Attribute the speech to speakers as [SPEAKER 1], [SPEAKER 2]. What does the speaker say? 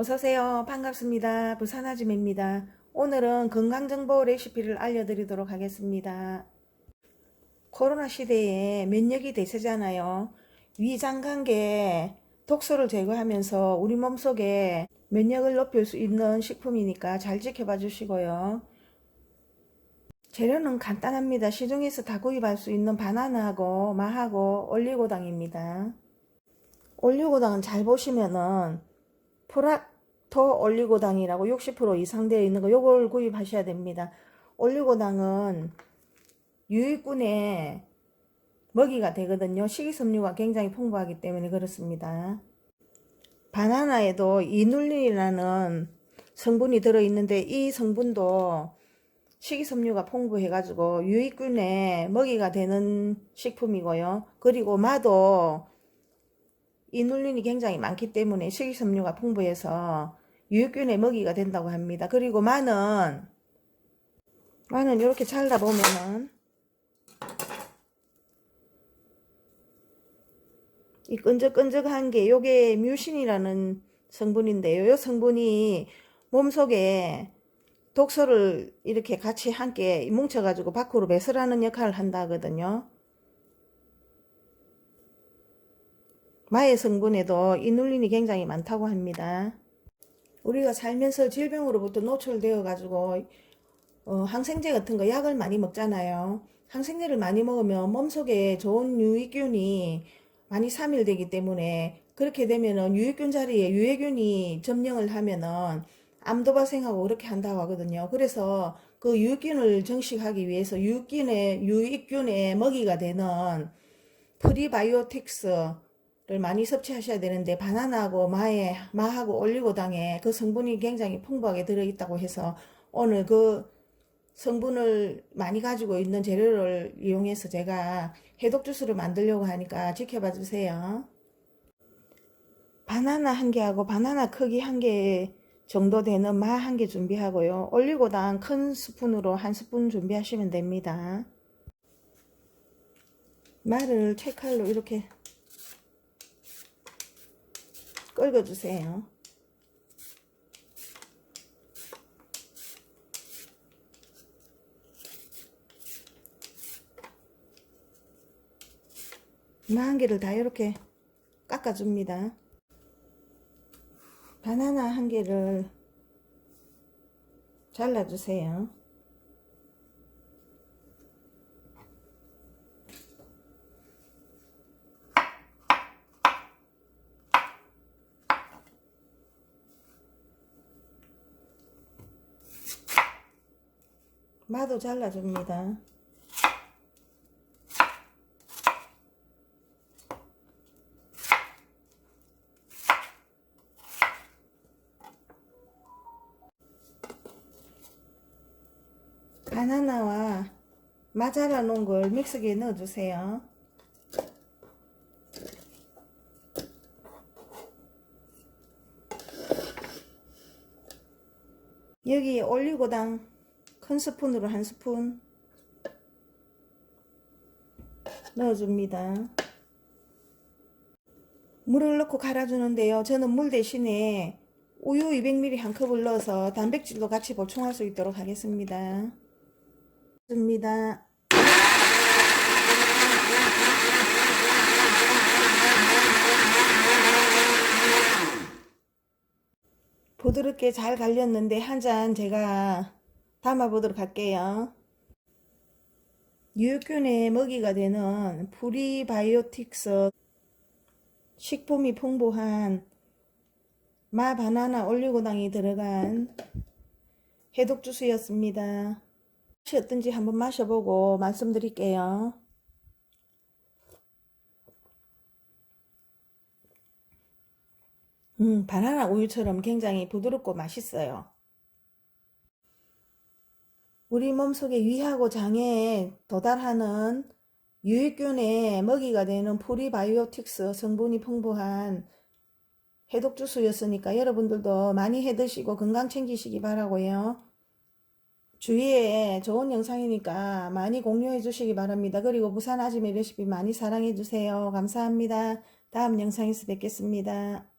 [SPEAKER 1] 어서오세요. 반갑습니다. 부산아줌입니다. 오늘은 건강정보 레시피를 알려드리도록 하겠습니다. 코로나 시대에 면역이 대세잖아요. 위장관계 독소를 제거하면서 우리 몸속에 면역을 높일 수 있는 식품이니까 잘 지켜봐 주시고요. 재료는 간단합니다. 시중에서 다 구입할 수 있는 바나나하고 마하고 올리고당입니다. 올리고당은 잘 보시면은 프락토 올리고당이라고 60% 이상 되어 있는 거 요걸 구입하셔야 됩니다. 올리고당은 유익균의 먹이가 되거든요. 식이섬유가 굉장히 풍부하기 때문에 그렇습니다. 바나나에도 이눌린이라는 성분이 들어있는데 이 성분도 식이섬유가 풍부해가지고 유익균의 먹이가 되는 식품이고요. 그리고 마도 이눌린이 굉장히 많기 때문에 식이섬유가 풍부해서 유익균의 먹이가 된다고 합니다. 그리고 마는 마는 이렇게 잘라 보면은 이 끈적끈적한 게 요게 뮤신이라는 성분인데요. 요 성분이 몸속에 독소를 이렇게 같이 함께 뭉쳐가지고 밖으로 배설하는 역할을 한다 하거든요. 마의 성분에도 이눌린이 굉장히 많다고 합니다. 우리가 살면서 질병으로부터 노출되어 가지고 어, 항생제 같은 거 약을 많이 먹잖아요. 항생제를 많이 먹으면 몸속에 좋은 유익균이 많이 사밀되기 때문에 그렇게 되면은 유익균 자리에 유해균이 점령을 하면은 암도 발생하고 그렇게 한다고 하거든요. 그래서 그 유익균을 정식하기 위해서 유익균의 유익균의 먹이가 되는 프리바이오틱스 를 많이 섭취하셔야 되는데 바나나하고 마에 마하고 올리고당에 그 성분이 굉장히 풍부하게 들어 있다고 해서 오늘 그 성분을 많이 가지고 있는 재료를 이용해서 제가 해독 주스를 만들려고 하니까 지켜봐 주세요. 바나나 한 개하고 바나나 크기 한 개 정도 되는 마 한 개 준비하고요. 올리고당 큰 스푼으로 한 스푼 준비하시면 됩니다. 마를 채칼로 이렇게 끓여주세요. 마한 개를 다 이렇게 깎아줍니다. 바나나 한 개를 잘라주세요. 마도 잘라줍니다. 바나나와 마 잘라 놓은 걸 믹서기에 넣어주세요. 여기 올리고당 큰 스푼으로 한 스푼 넣어줍니다. 물을 넣고 갈아주는데요. 저는 물 대신에 우유 200ml 한 컵을 넣어서 단백질도 같이 보충할 수 있도록 하겠습니다. 줍니다. 부드럽게 잘 갈렸는데 한 잔 제가 담아보도록 할게요. 유익균의 먹이가 되는 프리바이오틱스 식품이 풍부한 마 바나나 올리고당이 들어간 해독 주스였습니다. 맛이 어떤지 한번 마셔보고 말씀드릴게요. 음, 바나나 우유처럼 굉장히 부드럽고 맛있어요. 우리 몸속에 위하고 장애에 도달하는 유익균의 먹이가 되는 프리바이오틱스 성분이 풍부한 해독 주스였으니까 여러분들도 많이 해 드시고 건강 챙기시기 바라고요. 주위에 좋은 영상이니까 많이 공유해 주시기 바랍니다. 그리고 부산 아지매 레시피 많이 사랑해 주세요. 감사합니다. 다음 영상에서 뵙겠습니다.